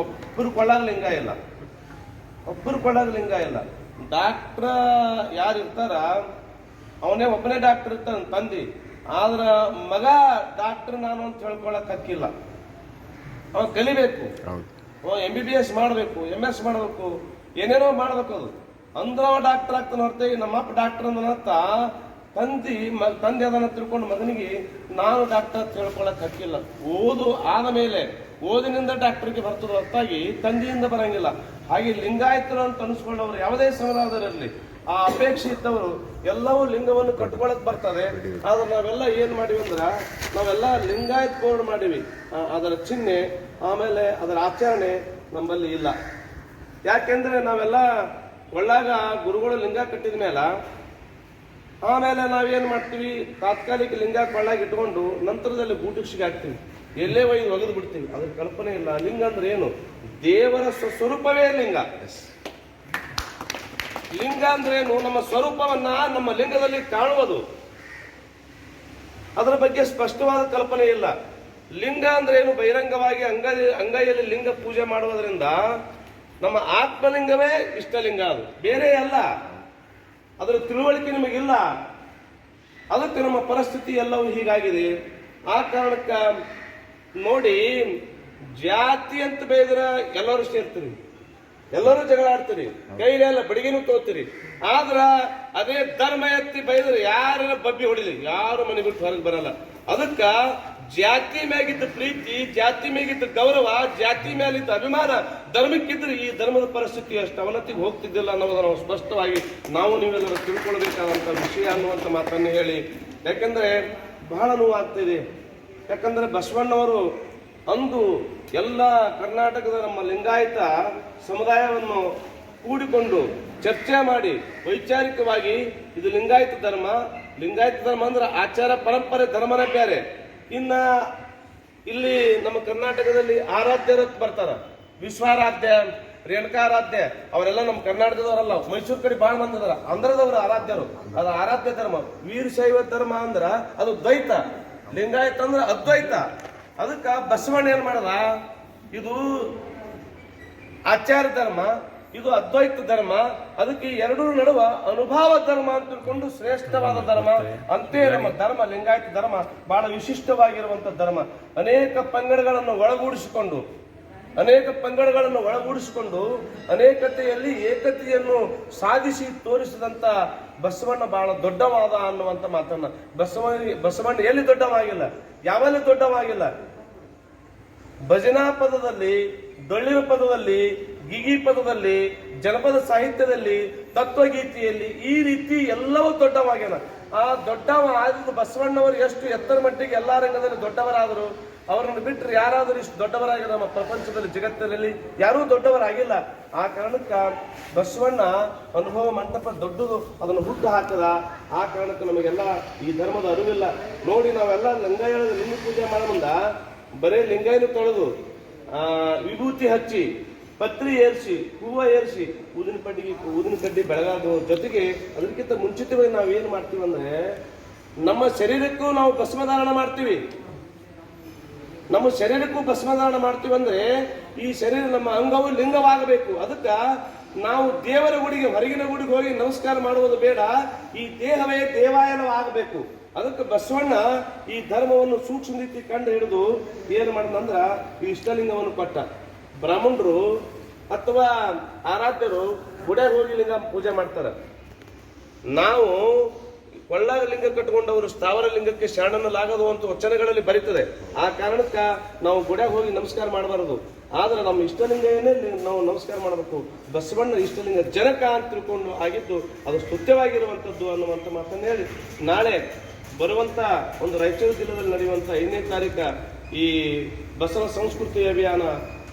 ಒಬ್ಬರು ಕೊಳ್ಳಾಗ ಲಿಂಗ ಇಲ್ಲ. ಒಬ್ಬರು ಕೊಳ್ಳಾಗ ಲಿಂಗ ಇಲ್ಲ. ಡಾಕ್ಟ್ರ ಯಾರು ಇರ್ತಾರ? ಅವನೇ ಒಬ್ಬನೇ ಡಾಕ್ಟರ್ ಇರ್ತಾನ ತಂದಿ. ಆದ್ರ ಮಗ ಡಾಕ್ಟರ್ ನಾನು ಅಂತ ಹೇಳ್ಕೊಳಕ್ ಹಕ್ಕಿಲ್ಲ. ಅವ ಕಲಿಬೇಕು. ಎಂ ಬಿ ಬಿ ಎಸ್ ಮಾಡಬೇಕು ಎಂ ಎಸ್ ಮಾಡಬೇಕು ಏನೇನೋ ಮಾಡ್ಬೇಕು ಅದು. ಅಂದ್ರ ಅವ ಡಾಕ್ಟರ್ ಆಗ್ತಾನೆ ಹೊರತಾಗಿ ನಮ್ಮಪ್ಪ ಡಾಕ್ಟರ್ ಅಂತ ತಂದಿ ಮ ತಂದೆ ಅದನ್ನ ತಿಳ್ಕೊಂಡು ಮಗನಿಗೆ ನಾನು ಡಾಕ್ಟರ್ ಅಂತ ಹೇಳ್ಕೊಳಕ್ ಹಕ್ಕಿಲ್ಲ. ಓದು ಆದ ಮೇಲೆ ಓದಿನಿಂದ ಡಾಕ್ಟರ್ಗೆ ಬರ್ತದ ಹೊರತಾಗಿ ತಂದೆಯಿಂದ ಬರಂಗಿಲ್ಲ. ಹಾಗೆ ಲಿಂಗಾಯತರು ಅಂತ ಅನಿಸ್ಕೊಂಡವರು ಯಾವುದೇ ಸಮುದಾಯದಲ್ಲಿರಲಿ ಆ ಅಪೇಕ್ಷೆ ಇದ್ದವರು ಎಲ್ಲವೂ ಲಿಂಗವನ್ನು ಕಟ್ಕೊಳಕ್ ಬರ್ತದೆ. ಆದ್ರೆ ನಾವೆಲ್ಲ ಏನ್ ಮಾಡಿವಿ ಅಂದ್ರ, ನಾವೆಲ್ಲ ಲಿಂಗಾಯತ್ ಬೋರ್ಡ್ ಮಾಡಿವಿ. ಅದರ ಚಿಹ್ನೆ, ಆಮೇಲೆ ಅದರ ಆಚರಣೆ ನಮ್ಮಲ್ಲಿ ಇಲ್ಲ. ಯಾಕೆಂದ್ರೆ ನಾವೆಲ್ಲ ಒಳ್ಳಾಗ ಗುರುಗಳು ಲಿಂಗ ಕಟ್ಟಿದ ಮೇಲೆ ಆಮೇಲೆ ನಾವೇನ್ ಮಾಡ್ತೀವಿ, ತಾತ್ಕಾಲಿಕ ಲಿಂಗ ಕೊಳ್ಳಾಗಿ ಇಟ್ಕೊಂಡು ನಂತರದಲ್ಲಿ ಬೂಟಿಗೆ ಹಾಕ್ತೀವಿ. ಎಲ್ಲೇ ಒಯ್ದು ಒಗೆದು ಬಿಡ್ತೀವಿ. ಅದ್ರ ಕಲ್ಪನೆ ಇಲ್ಲ. ಲಿಂಗ ಅಂದ್ರೆ ಏನು? ದೇವರ ಸ್ವ- ಸ್ವರೂಪವೇ ಲಿಂಗ. ಲಿಂಗ ಅಂದ್ರೆ ಏನು? ನಮ್ಮ ಸ್ವರೂಪವನ್ನ ನಮ್ಮ ಲಿಂಗದಲ್ಲಿ ಕಾಣುವುದು. ಅದರ ಬಗ್ಗೆ ಸ್ಪಷ್ಟವಾದ ಕಲ್ಪನೆ ಇಲ್ಲ. ಲಿಂಗ ಅಂದ್ರೆ ಏನು? ಬಹಿರಂಗವಾಗಿ ಅಂಗ ಅಂಗೈಯಲ್ಲಿ ಲಿಂಗ ಪೂಜೆ ಮಾಡುವುದರಿಂದ ನಮ್ಮ ಆತ್ಮಲಿಂಗವೇ ಇಷ್ಟಲಿಂಗ ಅದು. ಬೇರೆ ಅಲ್ಲ. ಅದರ ತಿಳುವಳಿಕೆ ನಿಮಗಿಲ್ಲ. ಅದಕ್ಕೆ ನಮ್ಮ ಪರಿಸ್ಥಿತಿ ಎಲ್ಲವೂ ಹೀಗಾಗಿದೆ. ಆ ಕಾರಣಕ್ಕ ನೋಡಿ, ಜಾತಿ ಅಂತ ಬೇದ್ರ ಎಲ್ಲರೂ ಸೇರ್ತೀರಿ. ಎಲ್ಲರೂ ಜಗಳ ಆಡ್ತೀರಿ. ಕೈಲೆಲ್ಲ ಬಡಿಗೆನೂ ತೋತೀರಿ ಆದ್ರ ಅದೇ ಧರ್ಮ ಎತ್ತಿ ಬೈದ್ರೆ ಯಾರ ಬಬ್ಬಿ ಹೊಡಿಲಿ? ಯಾರು ಮನೆ ಬಿಟ್ಟು ಹೊರಗೆ ಬರಲ್ಲ. ಅದಕ್ಕ ಜಾತಿ ಮ್ಯಾಗಿದ್ದ ಪ್ರೀತಿ, ಜಾತಿ ಮ್ಯಾಗಿದ್ದ ಗೌರವ, ಜಾತಿ ಮ್ಯಾಲಿದ್ದ ಅಭಿಮಾನ, ಧರ್ಮಕ್ಕಿದ್ರೆ ಈ ಧರ್ಮದ ಪರಿಸ್ಥಿತಿ ಅಷ್ಟು ಅವನತಿಗೆ ಹೋಗ್ತಿದ್ದಿಲ್ಲ ಅನ್ನೋದನ್ನ ನಾವು ಸ್ಪಷ್ಟವಾಗಿ ನಾವು ನೀವೆಲ್ಲರೂ ತಿಳ್ಕೊಳ್ಬೇಕಾದಂತ ವಿಷಯ ಅನ್ನುವಂತ ಮಾತನ್ನು ಹೇಳಿ. ಯಾಕಂದ್ರೆ ಬಹಳ ನೋವಾಗ್ತಿದೆ ಯಾಕಂದ್ರೆ ಬಸವಣ್ಣವರು ಅಂದು ಎಲ್ಲ ಕರ್ನಾಟಕದ ನಮ್ಮ ಲಿಂಗಾಯತ ಸಮುದಾಯವನ್ನು ಕೂಡಿಕೊಂಡು ಚರ್ಚೆ ಮಾಡಿ ವೈಚಾರಿಕವಾಗಿ ಇದು ಲಿಂಗಾಯತ ಧರ್ಮ. ಲಿಂಗಾಯತ ಧರ್ಮ ಅಂದ್ರೆ ಆಚಾರ ಪರಂಪರೆ, ಧರ್ಮನೇ ಬೇರೆ. ಇನ್ನ ಇಲ್ಲಿ ನಮ್ಮ ಕರ್ನಾಟಕದಲ್ಲಿ ಆರಾಧ್ಯರು ಬರ್ತಾರ. ವಿಶ್ವಾರಾಧ್ಯ, ರೇಣುಕಾರಾಧ್ಯ, ಅವರೆಲ್ಲ ನಮ್ಮ ಕರ್ನಾಟಕದವರಲ್ಲ. ಮೈಸೂರು ಕಡೆ ಬಾಳ್ ಮಂದಿ ಆರಾಧ್ಯರು. ಅದು ಆರಾಧ್ಯ ಧರ್ಮ. ವೀರಶೈವ ಧರ್ಮ ಅಂದ್ರ ಅದು ದ್ವೈತ. ಲಿಂಗಾಯತ ಅಂದ್ರೆ ಅದ್ವೈತ. ಅದಕ್ಕ ಬಸವಣ್ಣ ಏನು ಮಾಡದ? ಇದು ಆಚಾರ ಧರ್ಮ ಇದು ಅದ್ವೈತ ಧರ್ಮ ಅದಕ್ಕೆ ಎರಡೂ ನಡುವ ಅನುಭವ ಧರ್ಮ ಅಂತ ತಿಳ್ಕೊಂಡು ಶ್ರೇಷ್ಠವಾದ ಧರ್ಮ. ಅಂತೇ ನಮ್ಮ ಧರ್ಮ ಲಿಂಗಾಯತ ಧರ್ಮ ಬಹಳ ವಿಶಿಷ್ಟವಾಗಿರುವಂತ ಧರ್ಮ. ಅನೇಕ ಪಂಗಡಗಳನ್ನು ಒಳಗೂಡಿಸಿಕೊಂಡು ಅನೇಕ ಪಂಗಡಗಳನ್ನು ಒಳಗೂಡಿಸಿಕೊಂಡು ಅನೇಕತೆಯಲ್ಲಿ ಏಕತೆಯನ್ನು ಸಾಧಿಸಿ ತೋರಿಸಿದಂತ ಬಸವಣ್ಣ ಬಹಳ ದೊಡ್ಡವಾದ ಅನ್ನುವಂಥ ಮಾತನ್ನ. ಬಸವ ಬಸವಣ್ಣ ಎಲ್ಲಿ ದೊಡ್ಡವಾಗಿಲ್ಲ? ಯಾವಲ್ಲಿ ದೊಡ್ಡವಾಗಿಲ್ಲ? ಭಜನಾ ಪದದಲ್ಲಿ, ದೊಳ್ಳಿನ ಪದದಲ್ಲಿ, ಗಿಗಿ ಪದದಲ್ಲಿ, ಜನಪದ ಸಾಹಿತ್ಯದಲ್ಲಿ, ತತ್ವಗೀತೆಯಲ್ಲಿ ಈ ರೀತಿ ಎಲ್ಲವೂ ದೊಡ್ಡವಾಗ್ಯಾನ ಆ ದೊಡ್ಡವ ಆದ ಬಸವಣ್ಣವರು ಎಷ್ಟು ಎತ್ತರ ಮಟ್ಟಿಗೆ ಎಲ್ಲ ರಂಗದಲ್ಲಿ ದೊಡ್ಡವರಾದರು? ಅವರನ್ನು ಬಿಟ್ಟರೆ ಯಾರಾದರೂ ಇಷ್ಟು ದೊಡ್ಡವರಾಗಿ ನಮ್ಮ ಪ್ರಪಂಚದಲ್ಲಿ ಜಗತ್ತಿನಲ್ಲಿ ಯಾರೂ ದೊಡ್ಡವರಾಗಿಲ್ಲ. ಆ ಕಾರಣಕ್ಕೆ ಬಸವಣ್ಣ ಅನುಭವ ಮಂಟಪ ದೊಡ್ಡದು, ಅದನ್ನು ಹುಟ್ಟು ಹಾಕದ. ಆ ಕಾರಣಕ್ಕೆ ನಮಗೆಲ್ಲ ಈ ಧರ್ಮದ ಅರಿವಿಲ್ಲ. ನೋಡಿ, ನಾವೆಲ್ಲ ಲಿಂಗಾಯನ ಲಿಂಗ ಪೂಜೆ ಮಾಡೋ ಮುಂದ ಬರೇ ಲಿಂಗಾಯನ ತೊಳೆದು ವಿಭೂತಿ ಹಚ್ಚಿ, ಪತ್ರಿ ಏರಿಸಿ, ಹೂವ ಏರಿಸಿ, ಊದಿನ ಪಡ್ಡಿಗೆ ಊದಿನ ಕಡ್ಡಿ ಬೆಳಗಾದು ಜೊತೆಗೆ ಅದಕ್ಕಿಂತ ಮುಂಚಿತವಾಗಿ ನಾವು ಏನು ಮಾಡ್ತೀವಿ ಅಂದ್ರೆ, ನಮ್ಮ ಶರೀರಕ್ಕೂ ನಾವು ಭಸ್ಮಧಾರಣ ಮಾಡ್ತೀವಿ. ನಮ್ಮ ಶರೀರಕ್ಕೂ ಭಸ್ಮಧಾರಣ ಮಾಡ್ತೀವಿ ಅಂದ್ರೆ ಈ ಶರೀರ ನಮ್ಮ ಅಂಗವು ಲಿಂಗವಾಗಬೇಕು. ಅದಕ್ಕೆ ನಾವು ದೇವರ ಗುಡಿಗೆ, ಹೊರಗಿನ ಗುಡಿಗೆ ಹೋಗಿ ನಮಸ್ಕಾರ ಮಾಡುವುದು ಬೇಡ. ಈ ದೇಹವೇ ದೇವಾಯನವಾಗಬೇಕು ಅದಕ್ಕೆ ಬಸವಣ್ಣ ಈ ಧರ್ಮವನ್ನು ಸೂಕ್ಷ್ಮ ರೀತಿ ಕಂಡು ಹಿಡಿದು ಏನು ಮಾಡಿದಂದ್ರ ಈ ಇಷ್ಟಲಿಂಗವನ್ನು ಕೊಟ್ಟ. ಬ್ರಾಹ್ಮಣರು ಅಥವಾ ಆರಾಧ್ಯರು ಗುಡಿಯಾಗ ಹೋಗಿ ಲಿಂಗ ಪೂಜೆ ಮಾಡ್ತಾರೆ. ನಾವು ಕೊಳ್ಳಾಗ ಲಿಂಗ ಕಟ್ಟಿಕೊಂಡವರು ಸ್ಥಾವರ ಲಿಂಗಕ್ಕೆ ಶರಣನಲಾಗದು ಅಂತ ವಚನಗಳಲ್ಲಿ ಬರೀತದೆ. ಆ ಕಾರಣಕ್ಕ ನಾವು ಗುಡ್ಯಾಗ ಹೋಗಿ ನಮಸ್ಕಾರ ಮಾಡಬಾರದು. ಆದ್ರೆ ನಮ್ಮ ಇಷ್ಟಲಿಂಗನೇ ನಾವು ನಮಸ್ಕಾರ ಮಾಡಬೇಕು. ಬಸವಣ್ಣ ಇಷ್ಟಲಿಂಗ ಜನಕ ಅಂತ ತಿಳ್ಕೊಂಡು ಆಗಿದ್ದು ಅದು ಸ್ತುತ್ಯವಾಗಿರುವಂಥದ್ದು ಅನ್ನುವಂಥ ಮಾತನ್ನು ಹೇಳಿ. ನಾಳೆ ಬರುವಂತ ಒಂದು ರಾಯಚೂರು ಜಿಲ್ಲೆಯಲ್ಲಿ ನಡೆಯುವಂತ ಐದನೇ ತಾರೀಕ ಈ ಬಸವ ಸಂಸ್ಕೃತಿ ಅಭಿಯಾನ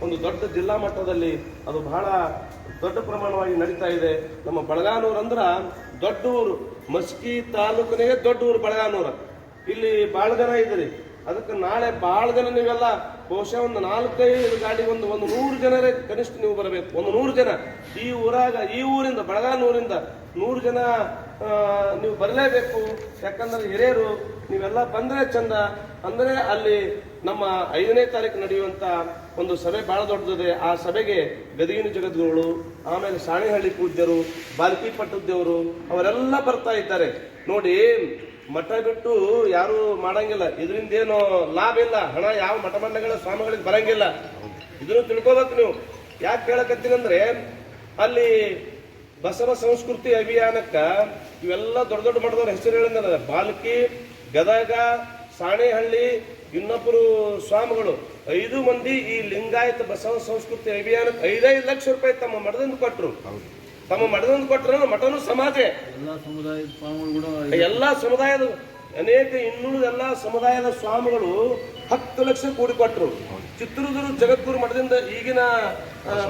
ಒಂದು ದೊಡ್ಡ ಜಿಲ್ಲಾ ಮಟ್ಟದಲ್ಲಿ ಅದು ಬಹಳ ದೊಡ್ಡ ಪ್ರಮಾಣವಾಗಿ ನಡೀತಾ ಇದೆ. ನಮ್ಮ ಬಳಗಾನೂರು ಅಂದ್ರೆ ದೊಡ್ಡ ಊರು ಮಸ್ಕಿ ತಾಲೂಕಿನಾಗೆ ದೊಡ್ಡ ಊರು ಬಳಗಾನೂರ. ಇಲ್ಲಿ ಭಾಳ ಜನ ಇದ್ರಿ ಅದಕ್ಕೆ ನಾಳೆ ಭಾಳ ಜನ ನೀವೆಲ್ಲ ಬಹುಶಃ ಒಂದು ನಾಲ್ಕೈದು ಗಾಡಿ ಒಂದು ಒಂದು ನೂರು ಜನರೇ ಕನಿಷ್ಠ ನೀವು ಬರಬೇಕು. ಒಂದು ನೂರು ಜನ. ಈ ಊರಾಗ, ಈ ಊರಿಂದ, ಬಳಗಾನೂರಿಂದ ನೂರು ಜನ ನೀವು ಬರಲೇಬೇಕು. ಯಾಕಂದ್ರೆ ಹಿರಿಯರು ನೀವೆಲ್ಲ ಬಂದ್ರೆ ಚಂದ, ಅಂದ್ರೆ ಅಲ್ಲಿ ನಮ್ಮ ಐದನೇ ತಾರೀಕು ನಡೆಯುವಂತ ಒಂದು ಸಭೆ ಬಹಳ ದೊಡ್ಡದಿದೆ. ಆ ಸಭೆಗೆ ಗದಗಿನ ಜಗದ್ಗುರುಗಳು, ಆಮೇಲೆ ಸಾಣೆಹಳ್ಳಿ ಪೂಜ್ಯರು, ಬಾಲ್ಕಿ ಪಟ್ಟದ್ದೇವರು ಅವರೆಲ್ಲ ಬರ್ತಾ ಇದ್ದಾರೆ. ನೋಡಿ, ಮಠ ಬಿಟ್ಟು ಯಾರು ಮಾಡಂಗಿಲ್ಲ. ಇದರಿಂದ ಏನು ಲಾಭ ಇಲ್ಲ. ಹಣ ಯಾವ ಮಠ ಮಂಡಗಳ ಸ್ವಾಮಿಗಳಿಗೆ ಬರಂಗಿಲ್ಲ. ಇದನ್ನು ತಿಳ್ಕೊಬೇಕು ನೀವು. ಯಾಕೆ ಕೇಳಕತ್ತೀನಂದ್ರೆ ಅಲ್ಲಿ ಬಸವ ಸಂಸ್ಕೃತಿ ಅಭಿಯಾನಕ್ಕ ಇವೆಲ್ಲ ದೊಡ್ಡ ದೊಡ್ಡ ಮಠದವ್ರ ಹೆಸರು ಹೇಳಿದ್ರೆ ಬಾಲ್ಕಿ ಗದಗ ಸಾಣೆಹಳ್ಳಿ ಇನ್ನೊಬ್ಬರು ಸ್ವಾಮಿಗಳು ಐದು ಮಂದಿ ಈ ಲಿಂಗಾಯತ ಬಸವ ಸಂಸ್ಕೃತಿ ಅಭಿಯಾನಕ್ಕೆ ಐದೈದು ಲಕ್ಷ ರೂಪಾಯಿ ತಮ್ಮ ಮಠದಿಂದ ಕೊಟ್ಟರು ತಮ್ಮ ಮಠದಿಂದ ಕೊಟ್ಟರು ಮಠನು ಸಮಾಜ. ಎಲ್ಲ ಸಮುದಾಯದ ಸ್ವಾಮಿಗಳು ಕೂಡ ಎಲ್ಲಾ ಸಮುದಾಯದ ಅನೇಕ ಇನ್ನುಳಿದ ಎಲ್ಲ ಸಮುದಾಯದ ಸ್ವಾಮಿಗಳು ಹತ್ತು ಲಕ್ಷ ಕೂಡಿ ಕೊಟ್ಟರು ಚಿತ್ರದುರ್ಗ ಜಗದ್ಗುರು ಮಠದಿಂದ ಈಗಿನ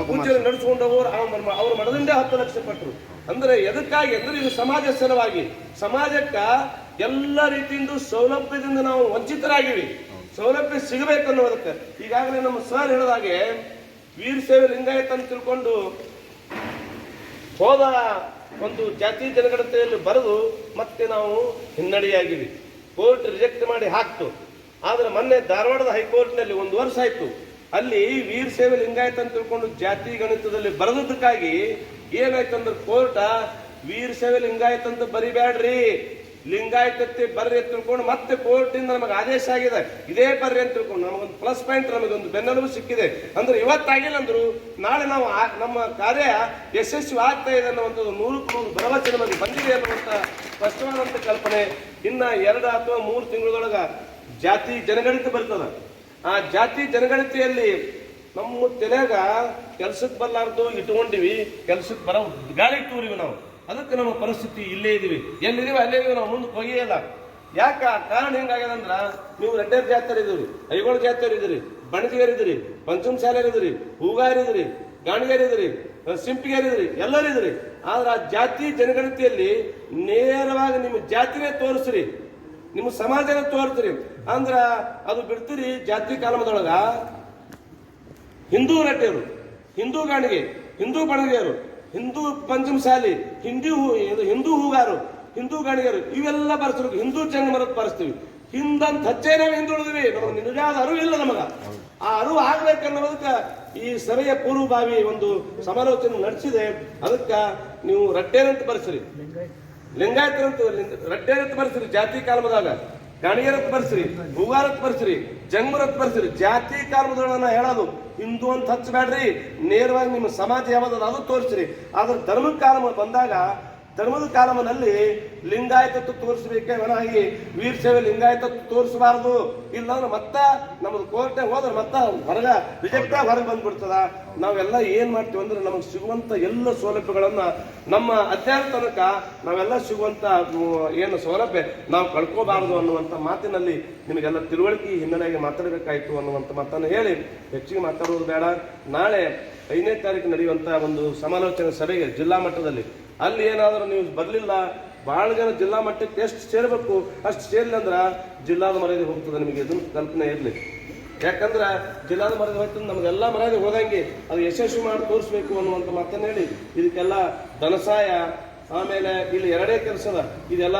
ಪೂಜೆ ನಡೆಸಿಕೊಂಡವರು ಅವ್ರ ಮಠದಿಂದ ಹತ್ತು ಲಕ್ಷ ಕೊಟ್ಟರು ಅಂದ್ರೆ ಎದಕ್ಕಾಗಿ? ಅಂದ್ರೆ ಇದು ಸಮಾಜ ಸಲುವಾಗಿ. ಸಮಾಜಕ್ಕ ಎಲ್ಲ ರೀತಿಯಿಂದ ಸೌಲಭ್ಯದಿಂದ ನಾವು ವಂಚಿತರಾಗಿವಿ. ಸೌಲಭ್ಯ ಸಿಗಬೇಕು ಅನ್ನೋದಕ್ಕೆ ಈಗಾಗಲೇ ನಮ್ಮ ಸರ್ ಹೇಳಿದಾಗೆ ವೀರ ಸೇವೆ ಲಿಂಗಾಯತ ಅಂತ ತಿಳ್ಕೊಂಡು ಹೋದ ಒಂದು ಜಾತಿ ಜನಗಣತೆಯಲ್ಲಿ ಬರೆದು ಮತ್ತೆ ನಾವು ಹಿನ್ನಡೆಯಾಗಿವಿ. ಕೋರ್ಟ್ ರಿಜೆಕ್ಟ್ ಮಾಡಿ ಹಾಕ್ತು. ಆದ್ರೆ ಮೊನ್ನೆ ಧಾರವಾಡದ ಹೈಕೋರ್ಟ್ನಲ್ಲಿ ಒಂದು ವರ್ಷ ಆಯ್ತು. ಅಲ್ಲಿ ವೀರ ಸೇವೆ ಲಿಂಗಾಯತ ಅಂತ ತಿಳ್ಕೊಂಡು ಜಾತಿ ಗಣಿತದಲ್ಲಿ ಬರೆದದ್ದಕ್ಕಾಗಿ ಏನಾಯ್ತು ಅಂದ್ರೆ ಕೋರ್ಟ ವೀರ ಸೇವೆ ಲಿಂಗಾಯತ ಅಂತ ಬರಿಬ್ಯಾಡ್ರಿ. ಲಿಂಗಾಯತತ್ತೆ ಬರ್ರಿ ಅಂತ ತಿಳ್ಕೊಂಡು ಮತ್ತೆ ಕೋರ್ಟಿಂದ ನಮಗೆ ಆದೇಶ ಆಗಿದೆ. ಇದೇ ಬರ್ರಿ ಅಂತ ತಿಳ್ಕೊಂಡು ನಮಗೊಂದು ಪ್ಲಸ್ ಪಾಯಿಂಟ್ ನಮಗೊಂದು ಬೆನ್ನೆಲುಬು ಸಿಕ್ಕಿದೆ. ಅಂದ್ರೆ ಇವತ್ತಾಗಿಲ್ಲ ಅಂದ್ರು, ನಾಳೆ ನಾವು ನಮ್ಮ ಕಾರ್ಯ ಯಶಸ್ವಿ ಆಗ್ತಾ ಇದೆ ಅನ್ನುವಂಥದ್ದು ನೂರಕ್ಕೆ ನೂರು ಭರವಸೆ ನಮಗೆ ಬಂದಿದೆ ಅನ್ನುವಂಥ ಸ್ಪಷ್ಟವಾದಂಥ ಕಲ್ಪನೆ ಇನ್ನ ಎರಡು ಅಥವಾ ಮೂರು ತಿಂಗಳೊಳಗ ಜಾತಿ ಜನಗಣತಿ ಬರ್ತದ. ಆ ಜಾತಿ ಜನಗಣತಿಯಲ್ಲಿ ನಮ್ಮ ತಲೆಯಾಗ ಕೆಲ್ಸಕ್ಕೆ ಬರ್ಲಾರ್ದು ಇಟ್ಕೊಂಡಿವಿ, ಕೆಲ್ಸಕ್ಕೆ ಬರೋ ಗಾಳಿ ತೂರಿವಿ ನಾವು. ಅದಕ್ಕೆ ನಮ್ಮ ಪರಿಸ್ಥಿತಿ ಇಲ್ಲೇ ಇದೀವಿ. ಎಲ್ಲಿದೀವಿ ಅಲ್ಲೇ ಇದೀವಿ. ನಾವು ಮುಂದೆ ಹೋಗೇ ಇಲ್ಲ. ಯಾಕ? ಕಾರಣ ಹೆಂಗಾಗ್ಯದ ಅಂದ್ರ ನೀವು ರೆಡ್ಡರ್ ಜಾತ್ರೆ ಇದ್ರಿ ಐಗೋಳ ಜಾತ್ರೆ ಇದ್ರಿ ಬಣಜಿಗರ್ ಪಂಚಮ ಶಾಲೆಯರ್ ಇದ್ರಿ ಹೂಗಾರ್ ಇದ್ರಿ ಎಲ್ಲರೂ ಇದ್ರಿ ಆದ್ರೆ ಆ ಜಾತಿ ಜನಗಣತಿಯಲ್ಲಿ ನೇರವಾಗಿ ನಿಮ್ಮ ಜಾತಿನೇ ತೋರಿಸ್ರಿ. ನಿಮ್ಮ ಸಮಾಜನ ತೋರಿಸ್ರಿ. ಅಂದ್ರ ಅದು ಬಿಡ್ತೀರಿ ಜಾತಿ ಕಾಲಮದೊಳಗ ಹಿಂದೂ ರೆಡ್ಡಿಯರು ಹಿಂದೂ ಗಾಣಿಗೆ, ಹಿಂದೂ ಬಣಗೆಯರು. ಹಿಂದೂ ಪಂಚಮಸಾಲಿ, ಹಿಂದೂ ಹಿಂದೂ ಹೂಗಾರು, ಹಿಂದೂ ಗಣಿಗರು, ಇವೆಲ್ಲ ಬರ್ಸಿರು ಹಿಂದೂ ಜಂಗಮರದ ಬರ್ಸ್ತೀವಿ. ಹಿಂದಂತ ಹಚ್ಚೆ ನಾವು ಹಿಂದುಳಿದ್ವಿ ನಮಗೆ ನಿಜವಾದ ಅರಿವು ಇಲ್ಲ ನಮಗ. ಆ ಅರಿವು ಆಗ್ಬೇಕನ್ನೋದಕ್ಕೆ ಈ ಸಭೆಯ ಪೂರ್ವಭಾವಿ ಒಂದು ಸಮಾಲೋಚನೆ ನಡೆಸಿದೆ. ಅದಕ್ಕ ನೀವು ರಟ್ಟೇನಂತ ಬರ್ಸ್ರಿ. ಲಿಂಗಾಯತರಂತ ರಟ್ಟೇನಂತ ಬರ್ಸ್ರಿ. ಜಾತಿ ಕಾಲಮದಾಗ. ಗಣಿಗರತ್ ಬರ್ಸ್ರಿ. ಹೂಗಾರತ್ ಬರ್ಸ್ರಿ. ಜಂಗಮರತ್ ಬರ್ಸ್ರಿ. ಜಾತಿ ಕಾಲಮದೊಳನ ಹೇಳೋದು. ಹಿಂದೂ ಅಂತ ಹಚ್ಚಬೇಡ್ರಿ. ನೇರವಾಗಿ ನಿಮ್ಮ ಸಮಾಜ ಯಾವ್ದು ಅದು ತೋರಿಸ್ರಿ. ಆದ್ರೆ ಧರ್ಮಕ್ಕೆ ಬಂದಾಗ ಧರ್ಮದ ಕಾಲಮನಲ್ಲಿ ಲಿಂಗಾಯತತ್ವ ತೋರಿಸಬೇಕೇ ವನಾಗಿ ವೀರ ಸೇವೆ ಲಿಂಗಾಯತತ್ವ ತೋರಿಸಬಾರದು. ಇಲ್ಲಾಂದ್ರೆ ಮತ್ತೆ ನಮ್ಮದು ಕೋರ್ಟ್ ಹೋದ್ರೆ ಮತ್ತೆ ಹೊರಗ ರಿಜೆಕ್ಟ್ ಹೊರಗೆ ಬಂದ್ಬಿಡ್ತದ. ನಾವೆಲ್ಲ ಏನ್ ಮಾಡ್ತೀವಿ ಅಂದ್ರೆ ನಮಗೆ ಸಿಗುವಂತ ಎಲ್ಲ ಸೌಲಭ್ಯಗಳನ್ನ ನಮ್ಮ ಅಧ್ಯಾಯ ತನಕ ನಾವೆಲ್ಲ ಸಿಗುವಂತ ಏನು ಸೌಲಭ್ಯ ನಾವು ಕಳ್ಕೋಬಾರದು ಅನ್ನುವಂತ ಮಾತಿನಲ್ಲಿ ನಿಮಗೆಲ್ಲ ತಿಳುವಳಿಕೆ ಹಿನ್ನೆಲೆಯಾಗಿ ಮಾತಾಡಬೇಕಾಯ್ತು ಅನ್ನುವಂತ ಮಾತನ್ನು ಹೇಳಿ ಹೆಚ್ಚಿಗೆ ಮಾತಾಡೋದು ಬೇಡ. ನಾಳೆ ಐದನೇ ತಾರೀಕು ನಡೆಯುವಂತ ಒಂದು ಸಮಾಲೋಚನೆ ಸಭೆಗೆ ಜಿಲ್ಲಾ ಮಟ್ಟದಲ್ಲಿ ಅಲ್ಲಿ ಏನಾದರೂ ನೀವು ಬರಲಿಲ್ಲ ಬಹಳ ಜನ ಜಿಲ್ಲಾ ಮಟ್ಟಕ್ಕೆ ಎಷ್ಟು ಸೇರಬೇಕು, ಅಷ್ಟು ಸೇರಿಲ್ಲ ಅಂದ್ರೆ ಜಿಲ್ಲಾದ ಮರ್ಯಾದೆ ಹೋಗ್ತದೆ ನಿಮಗೆ, ಇದನ್ನು ಕಲ್ಪನೆ ಇರಲಿ. ಯಾಕಂದ್ರೆ ಜಿಲ್ಲಾದ ಮರ್ಯಾದೆ ಹೋಗ್ತದೆ ನಮಗೆಲ್ಲ ಮರ್ಯಾದೆ ಹೋದಂಗೆ ಅದು ಯಶಸ್ವಿ ಮಾಡಿ ತೋರಿಸ್ಬೇಕು ಅನ್ನುವಂಥ ಮಾತನ್ನು ಹೇಳಿ, ಇದಕ್ಕೆಲ್ಲ ಧನಸಹಾಯ ಆಮೇಲೆ ಇಲ್ಲಿ ಎರಡೇ ಕೆಲಸದ ಇದೆಲ್ಲ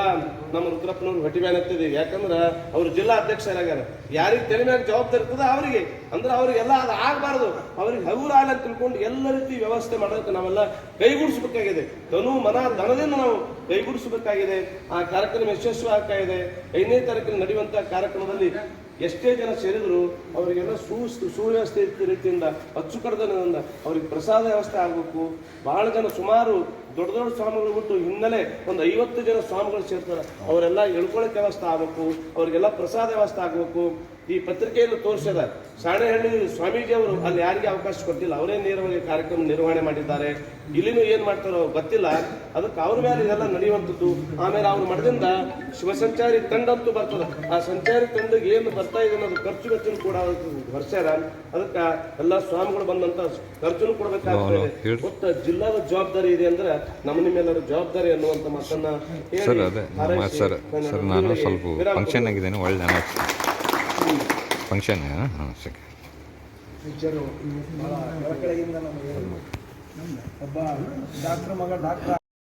ನಮ್ಮ ರುದ್ರಪ್ಪನವ್ರು ಹೊಟ್ಟಿ ಮೇಲೆ ಯಾಕಂದ್ರ ಅವ್ರು ಜಿಲ್ಲಾ ಅಧ್ಯಕ್ಷರಾಗ್ಯಾರ ಯಾರಿಗೆ ತಲೆ ಮೇಲೆ ಜವಾಬ್ದಾರಿ ಇರ್ತದ ಅವರಿಗೆ. ಅಂದ್ರೆ ಅವ್ರಿಗೆಲ್ಲ ಅದು ಆಗಬಾರದು. ಅವ್ರಿಗೆ ಹಗುರ ಆಗಲ್ಲ ಅಂತ ತಿಳ್ಕೊಂಡು ಎಲ್ಲ ರೀತಿ ವ್ಯವಸ್ಥೆ ಮಾಡೋದಕ್ಕೆ ನಾವೆಲ್ಲ ಕೈಗೂಡಿಸ್ಬೇಕಾಗಿದೆ. ಧನು, ಮನ, ಧನದಿಂದ ನಾವು ಕೈಗೂಡಿಸಬೇಕಾಗಿದೆ. ಆ ಕಾರ್ಯಕ್ರಮ ಯಶಸ್ವಿ ಆಗ್ತಾ ಇದೆ. ಐದನೇ ತಾರೀಕಿನ ನಡೆಯುವಂತಹ ಕಾರ್ಯಕ್ರಮದಲ್ಲಿ ಎಷ್ಟೇ ಜನ ಸೇರಿದ್ರು ಅವರಿಗೆಲ್ಲ ಸೂ ಸುವ್ಯವಸ್ಥೆ ರೀತಿಯಿಂದ ಅಚ್ಚುಕಡತನದಿಂದ ಅವ್ರಿಗೆ ಪ್ರಸಾದ ವ್ಯವಸ್ಥೆ ಆಗಬೇಕು. ಬಹಳ ಜನ ಸುಮಾರು ದೊಡ್ಡ ದೊಡ್ಡ ಸ್ವಾಮಿಗಳು ಬಿಟ್ಟು ಹಿನ್ನೆಲೆ ಒಂದು ಐವತ್ತು ಜನ ಸ್ವಾಮಿಗಳು ಸೇರ್ತಾರೆ. ಅವರೆಲ್ಲ ಎಳ್ಕೊಳಕ್ಕೆ ವ್ಯವಸ್ಥೆ ಆಗಬೇಕು, ಅವರಿಗೆಲ್ಲ ಪ್ರಸಾದ ವ್ಯವಸ್ಥೆ ಆಗಬೇಕು. ಈ ಪತ್ರಿಕೆಯನ್ನು ತೋರಿಸಿದ ಸಾಣೆಹಳ್ಳಿ ಸ್ವಾಮೀಜಿ ಅವರು ಅಲ್ಲಿ ಯಾರಿಗೆ ಅವಕಾಶ ಕೊಟ್ಟಿಲ್ಲ. ಅವರೇ ನೇರವಾಗಿ ಕಾರ್ಯಕ್ರಮ ನಿರ್ವಹಣೆ ಮಾಡಿದ್ದಾರೆ. ಇಲ್ಲಿನೂ ಏನ್ ಮಾಡ್ತಾರೋ ಗೊತ್ತಿಲ್ಲ. ಅದಕ್ಕೆ ಅವ್ರ ಮೇಲೆ ಇದೆಲ್ಲ ನಡೆಯುವಂಥದ್ದು. ಆಮೇಲೆ ಅವ್ರ ಮಠದಿಂದ ಶಿವಸಂಚಾರಿ ತಂಡ ಅಂತೂ ಬರ್ತದ. ಆ ಸಂಚಾರಿ ತಂಡಕ್ಕೆ ಏನು ಬರ್ತಾ ಇದೆ ಅನ್ನೋದು ಖರ್ಚು ವೆಚ್ಚನು ಕೂಡ ವರ್ಷಾರ ಅದಕ್ಕೆ ಎಲ್ಲ ಸ್ವಾಮಿಗಳು ಬಂದಂತ ಖರ್ಚುನು ಕೊಡಬೇಕಾಗ್ತದೆ. ಒಟ್ಟು ಜಿಲ್ಲಾದ ಜವಾಬ್ದಾರಿ ಇದೆ ಅಂದ್ರೆ ನಮ್ಮ ನಿಮ್ಮೆಲ್ಲರ ಜವಾಬ್ದಾರಿ ಅನ್ನುವಂತ ಮಾತನ್ನ ಹೇಳಿ ನಾನು ಸ್ವಲ್ಪ ಫಂಕ್ಷನ್ ಆಗಿದ್ದೇನೆ. ಒಳ್ಳೆ ಫಂಕ್ಷನ್. ಹಾಂ ಒಬ್ಬ ಡಾಕ್ಟ್ರ್ ಮಗ ಡಾಕ್ಟ್ರ್